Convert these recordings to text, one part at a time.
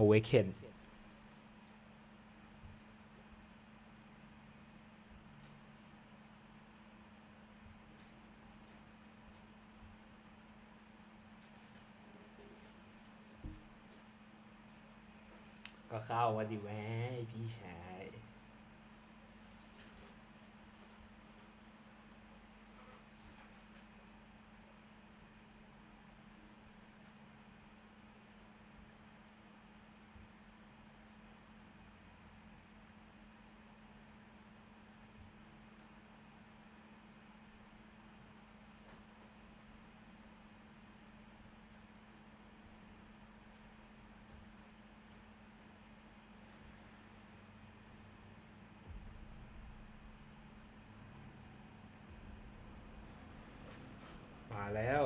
Awaken ก็เข้ามาดิแม่พี่ชาย มาแล้ว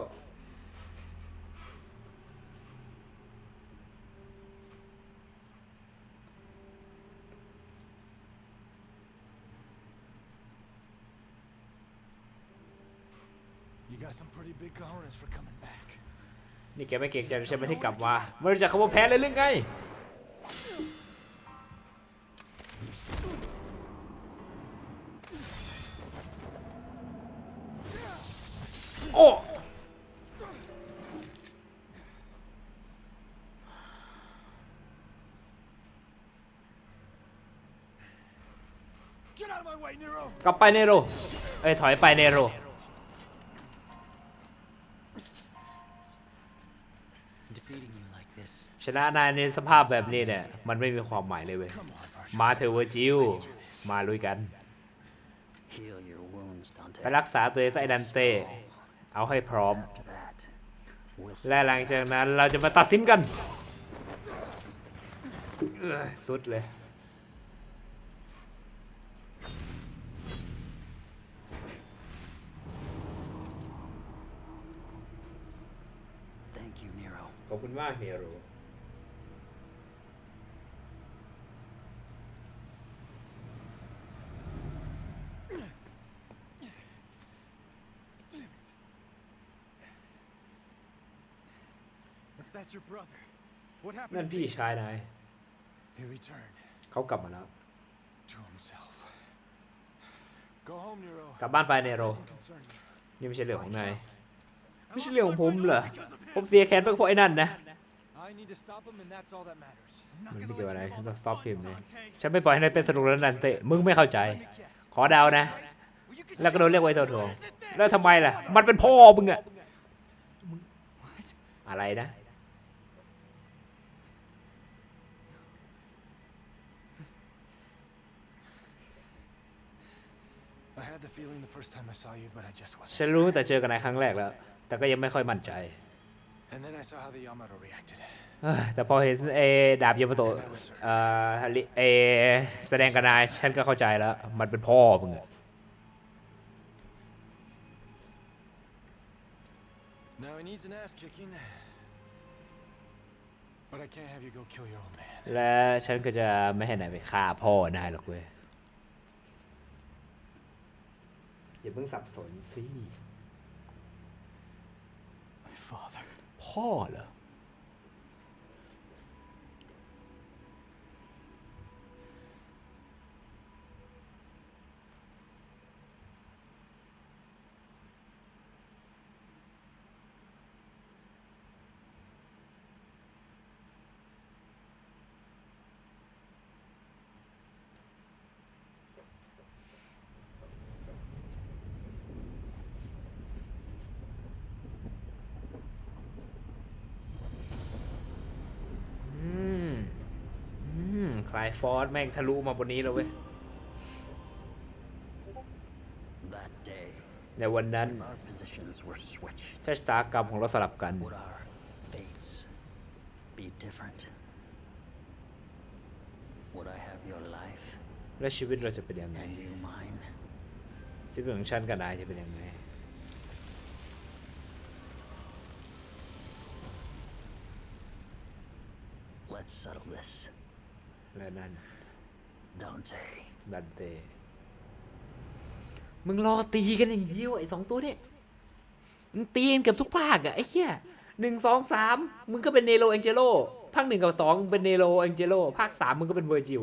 You got some pretty big cojones for coming back. นี่แกไม่เก่งใจใช่ไหมที่กลับมาไม่รู้จักคำว่าแพ้เลยหรือไง โอ้ Get out of my way, Nero! กลับไปเนโรเอ้ยถอยไปเนโร Defeating you like this. ชนะนายในสภาพแบบนี้เนี่ย มันไม่มีความหมายเลยเว้ย Come on, Varsha. มาเถอะเวอร์จิล มาลุยกัน Heal your wounds, Dante. ไปรักษาตัวเองซะไอ้ดันเต้ เอาให้พร้อม After that, we'll และหลังจากนั้นเราจะมาตัดสินกันเอ้ยสุดเลย thank you, Nero. ขอบคุณมากเนโร If that's your brother, what happened นั่น to พี่ Vito? ชายนาย He returned เขากลับมาแล้ว to himself. Go home, Nero. กลับบ้านไปเนโร Doesn't concern me. นี่ไม่ใช่เรื่องของนาย ไม่ใช่เรื่องของผมเหรอ ผมเสียแค้นไปเพราะไอ้นั่นนะ I need to stop him, and that's all that matters. มันไม่เกี่ยวอะไรต้อง stop him เลยฉันไม่ปล่อยให้นายเป็นสนุกแล้วนันเตะ มึงไม่เข้าใจ ขอเดาวนะ แล้วก็โดนเรียกไว้เท่าทองแล้วทำไมล่ะ มันเป็นพ่อมึงอะอะไรนะ I had the feeling the first time I saw you, but I just wasn't. ฉันรู้แต่เจอกันนายครั้งแรกแล้ว แต่ก็ยังไม่ค่อยมั่นใจ And then I saw how the Yamato reacted. เอ้ยแต่พอเห็นเอดาบยามาโตะเอ่อลิเอแสดงกับนายฉันก็เข้าใจแล้ว มันเป็นพ่อมึงอะ Now he needs an ass kicking. But I can't have you go kill your old man. และฉันก็จะไม่ให้นายไปฆ่าพ่อนายหรอกเว้ย อย่าเพิ่งสับสนสิ My father. พ่อเหรอ อืม อืม คลาย ฟอร์สแม่งทะลุมาบนนี้แล้วเว้ย That day, ในวันนั้น our positions were switched. ชะตากรรมของเราสลับกัน Would our fates be different? Would I have your life และชีวิตเราจะเป็นยังไง and you mine? ชีวิตของฉันกับนายจะเป็นยังไง Let's settle this. และนั่น Dante. ดันเตมึงรอตีกันอย่างเดียวไอ้สองตัวเนี่ยมึงตีกันเกือบทุกภาคอะไอ้เหี้ยหนึ่งสองสามมึงก็เป็นเนโรเองเจโรภาคหนึ่งกับสองมึงเป็นเนโรแองเจโลภาคสามมึงก็เป็นเวอร์จิล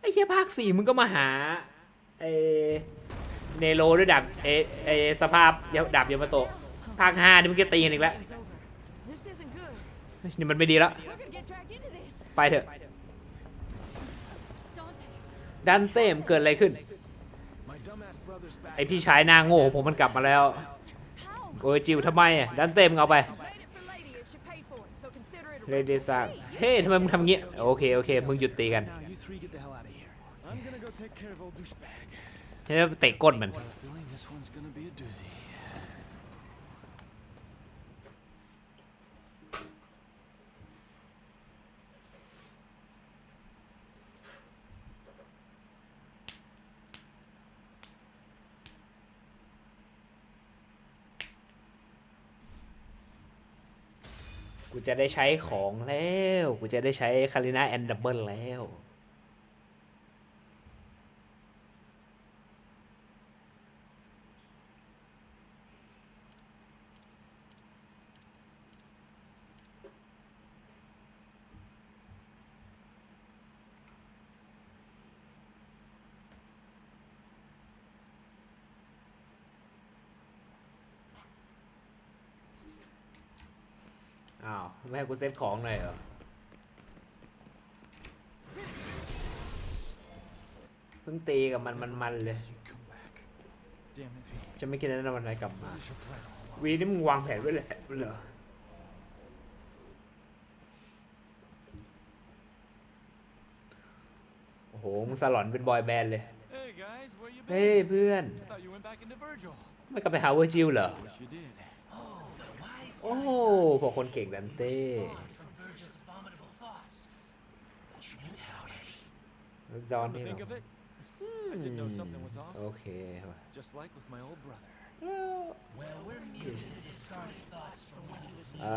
ไอ้เหี้ยภาคสี่มึงก็มาหาเอเนโรด้วยดาบเอเอสภาพดาบยามาโตะภาคห้านี่มึงก็ตีกันอีกแล้ว It's over. This isn't good. นี่มันไม่ดีแล้ว We're gonna get dragged into this. ไปเถอะ Dante. ดันเต้มเกิดอะไรขึ้น ไอพี่ชายนางโง่ผมมันกลับมาแล้วโอ้ยจิวทำไมดันเต้มเอาไปเลดี้ซากเฮ้ยทำไมมึงทำเงี้ยโอเคโอเคมึงหยุดตีกันฉันจะเตะก้นมัน Got a feeling this one's gonna be a doozy. กูจะได้ใช้ของแล้ว กูจะได้ใช้คาริน่าแอนดับเบิลแล้ว ไม่ให้กูเซตของเลยเหรอเพิ่งตีกับมันมันมันเลย You come back. Damn it, V. จะไม่คิดแล้วนะวันไหนกลับมา This is your plan all along. วีนี่มึงวางแผนไว้เลยเหรอโอ้โหมึงสลอนเป็นบอยแบนด์เลย Hey guys, where you เฮ้ย been? เพื่อน Thought you went back into Virgil. ไม่กลับไปหาเวอร์จิลเหรอ Wish you did. โอ้พวกคนเก่งดันเต้ From Virgil's abominable thoughts. But you knew that already. จอน Come to นี่เหร think อ of it, I didn't know something was โอ off. เคว่ะ Just like with my old brother. Well, we're immune to the discarded thoughts from when he was เอ่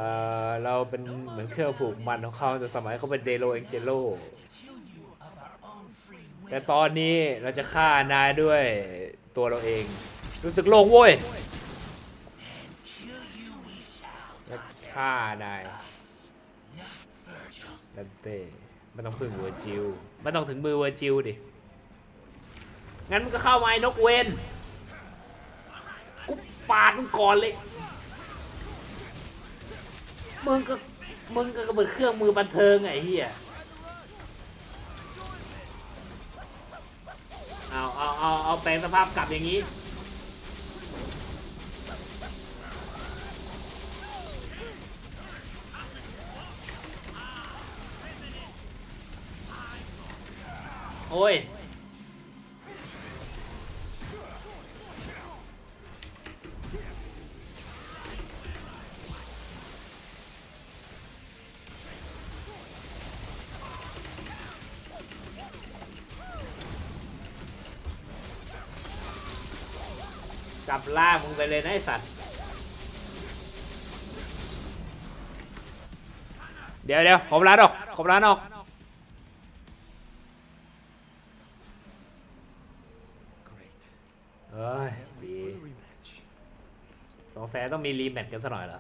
อเราเป็นเหมือนเครื่องผูกมันของเขาแต่สมัยเขาเป็นเดโลเองเจโล kill you of our own free will. แต่ตอนนี้เราจะฆ่านายด้วยตัวเราเอง รู้สึกโล่งโว้ย Kill you we shall. และฆ่านาย Not Virgil. ดันเต้ไม่ต้องพึ่งเวอร์จิลไม่ต้องถึงมือเวอร์จิลดิ งั้นมึงก็เข้ามาไอ้นกเวนกูปาดมึงก่อนเลย มึงก็มึงก็กระเบิดเครื่องมือบันเทิงไงไอ้เหี้ยเอาเอาเอาเอาแปลงสภาพกลับอย่างนี้ โอ้ยกลับล่ามึงไปเลยนะไอสัตว์ เดี๋ยวเดี๋ยวขอเวลาดออกขอเวลาดอก เอ้ย Can't ดี wait for the rematch. สงสัยต้องมีรีแมตช์กันซะหน่อยละ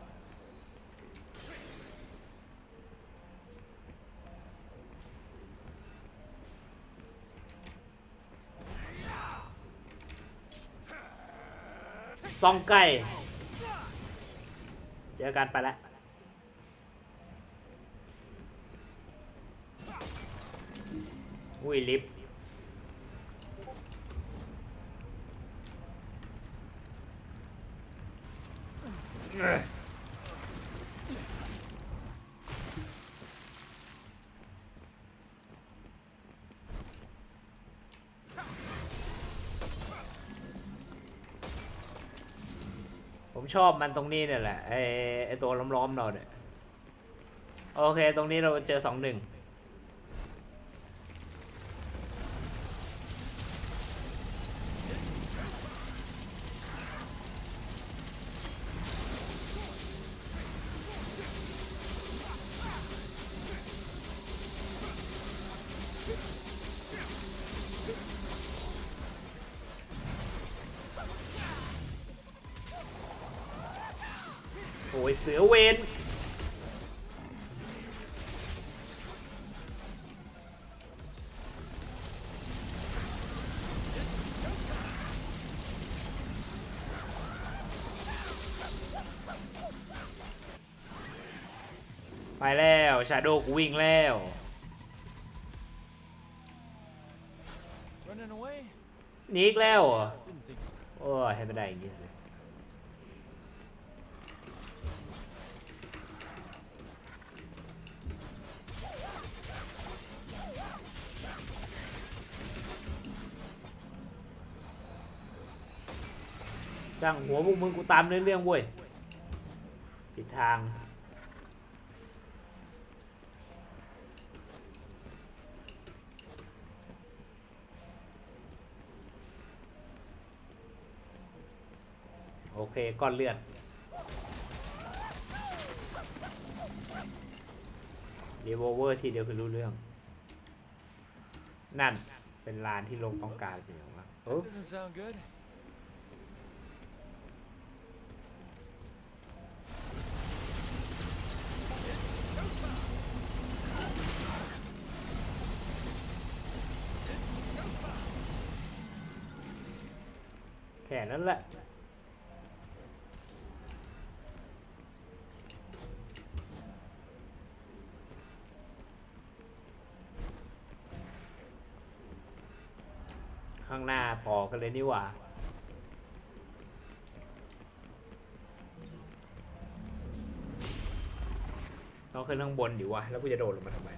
ซองไก่ เจอกันไปแล้วอุ้ยลิฟต์ ผมชอบมันตรงนี้เนี่ยแหละไอไอตัวล้อมๆเราเนี่ย โอเค ตรงนี้เราเจอสองหนึ่ง เสือเวนไปแล้วชาโดกูวิ่งแล้วหนีอีกแล้วโอ้ยให้ไม่ได้อย่ง ช่างหัวพวกมึงกูตามเรื่องเว้ยผิดทางโอเคก้อนเลือดเรีโวเวอร์ทีเดียวคือรู้เรื่อง นั่นเป็นลานที่ลงต้องการอย่างว่าโอ้ Doesn't sound good. แค่ นั้นแหละ ข้างหน้าต่อกันเลยนี่หว่าต้องขึ้นข้างบนดิวะ แล้วกูจะโดดลงมาทำไม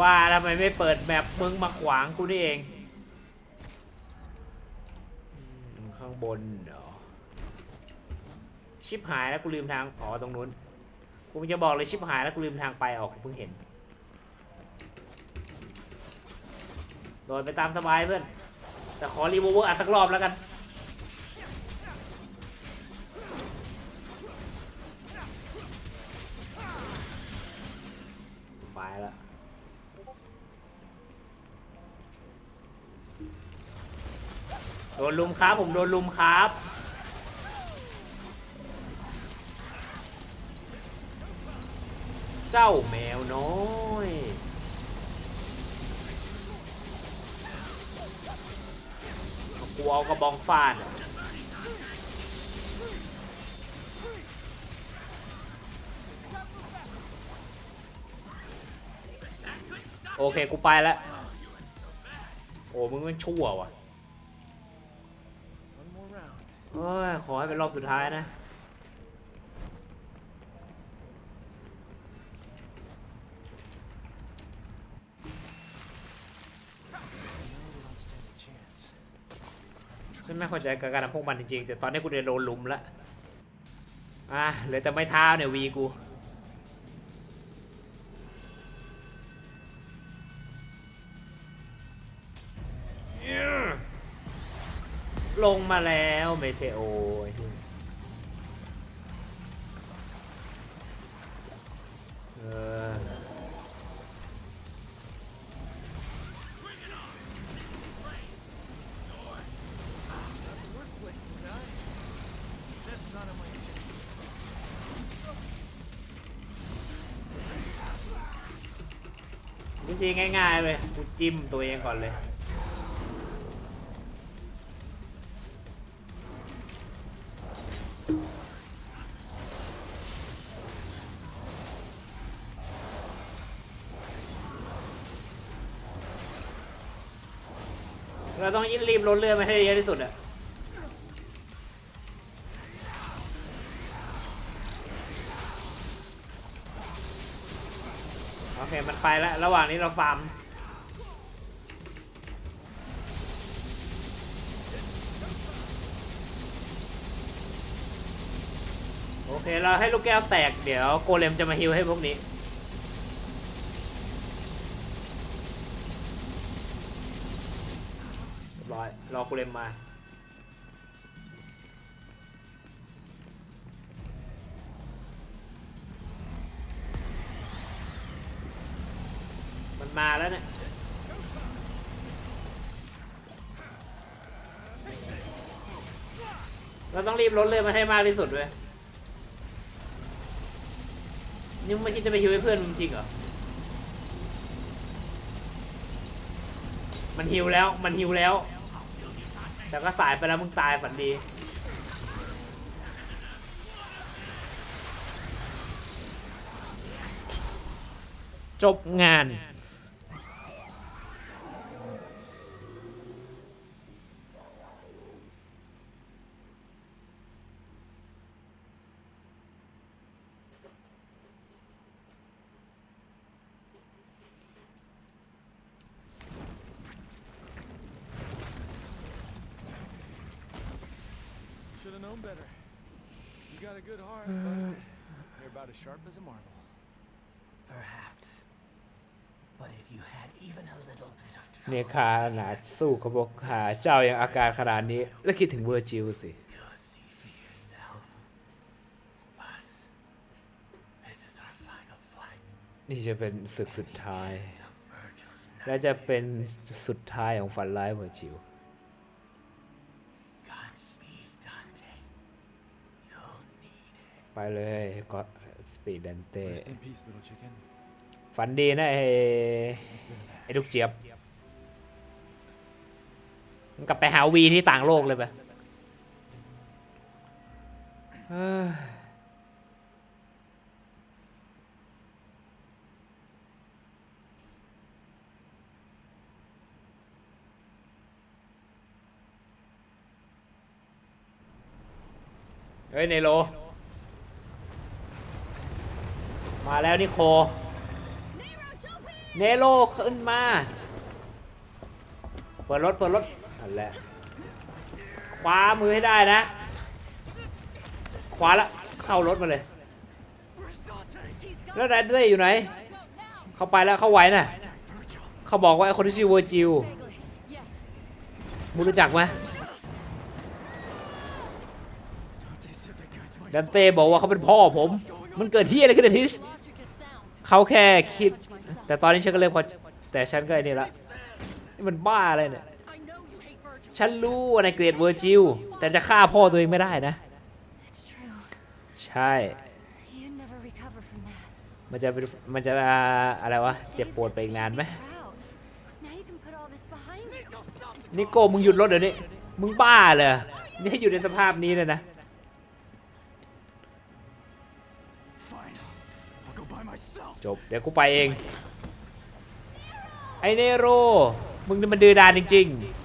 ว่าทำไมไม่เปิดแมปมึงมาขวางกูนี่เองอืมข้างบนเหรอชิบหายแล้วกูลืมทางอ๋อตรงนู้นกูจะบอกเลยชิบหายแล้วกูลืมทางไปออกกูเพิ่งเห็นโดดไปตามสบายเพื่อนแต่ขอรีโวเวอร์อัดสักรอบแล้วกัน โดนลุมครับ ผมโดนลุมครับ เจ้าแมวน้อยกูเอากระบองฟาดอะ โอเค กูไปแล้ว โอ้มึงมันชั่วว่ะ One more round. เอ้ยขอให้เป็นรอบสุดท้ายนะ ฉันไม่เข้าใจกับการทำพวกมันจริงๆ แต่ตอนนี้กูจะโดนลุมแล้ว อะเหลือแต่ไม้เท้าเนี่ยวีกู ลงมาแล้วเมเทโอไอ้เออวิธีง่ายๆเลยกูจิ้มตัวเองก่อนเลย เราต้องรีบลดเลือดมาให้เยอะที่สุดอะโอเค มันไปแล้ว ระหว่างนี้เราฟาร์ม โอเค เราให้ลูกแก้วแตก เดี๋ยวโกเลมจะมาฮิวให้พวกนี้ ร้อย รอโกเลมมา มันมาแล้วเนี่ยเราต้องรีบลดเลือดมันให้มากที่สุดเว้ยนี่มึงไม่คิดจะไปฮิวให้เพื่อนมึงจริงเหรอ มันฮิวแล้ว มันฮิวแล้ว แต่ก็สายไปแล้วมึงตายฝันดีจบงาน Should have known better. You got a good heart, but you're about as sharp as a marble. Perhaps. But if you had even a little bit of เนี่ย trouble, ขาหนาสู้เขาบอกหาเจ้าอย่างอาการขนาดนี้ แล้วคิดถึงเวอร์จิลสิ you'll see for yourself. Bus, this is our final flight นี่จะเป็นศึกสุดท้าย of Virgil's และ night. จะเป็นสุดท้ายของฝันร้ายเวอร์จิล Godspeed, Dante. You'll need it. ไปเลยก็ สปีดดันเต้ Rest in peace, little chicken. ฝันดีนะไอ้ It's been a ไอ้ลูกเจี๊ยบมึงกลับไปหาวีที่ต่างโลกเลยไปเฮ้ยเฮ้ยเนโร มาแล้วนิโค เนโรขึ้นมา เปิดรถเปิดรถนั่นแหละคว้ามือให้ได้นะ คว้าแล้วเข้ารถมาเลย แล้วแดนเต้อยู่ไหน เข้าไปแล้วเข้าไว้น่ะเขาบอกว่าไอ้คนที่ชื่อเวอร์จิลมึงรู้จักไหม Dante said that guy's my ดันเต้บอกว่าเขาเป็นพ่อผม มันเกิดที่อะไรขึ้นที่ Logic is sound. เขาแค่คิด Judge myself. แต่ตอนนี้ฉันก็เริ่มพอแต่ฉันก็ไอ้นี่ละนี่มันบ้าอะไรเนี่ย I know you hate Virgil. ฉันรู้ว่าในเกรดเวอร์จิล แต่จะฆ่าพ่อตัวเองไม่ได้นะ It's true. ใช่ You never recover from that. มันจะเป็นมันจะอะไรวะ เจ็บปวดไปอีกนานไหม Proud. Now you can put all this behind you. นิโก้มึงหยุดรถเดี๋ยวนี้ มึงบ้าเลยนี่ให้อยู่ในสภาพนี้เลยนะ บ เดี๋ยวกูไปเอง ไอเนโร มึงนี่มันดื้อดานจริง ๆ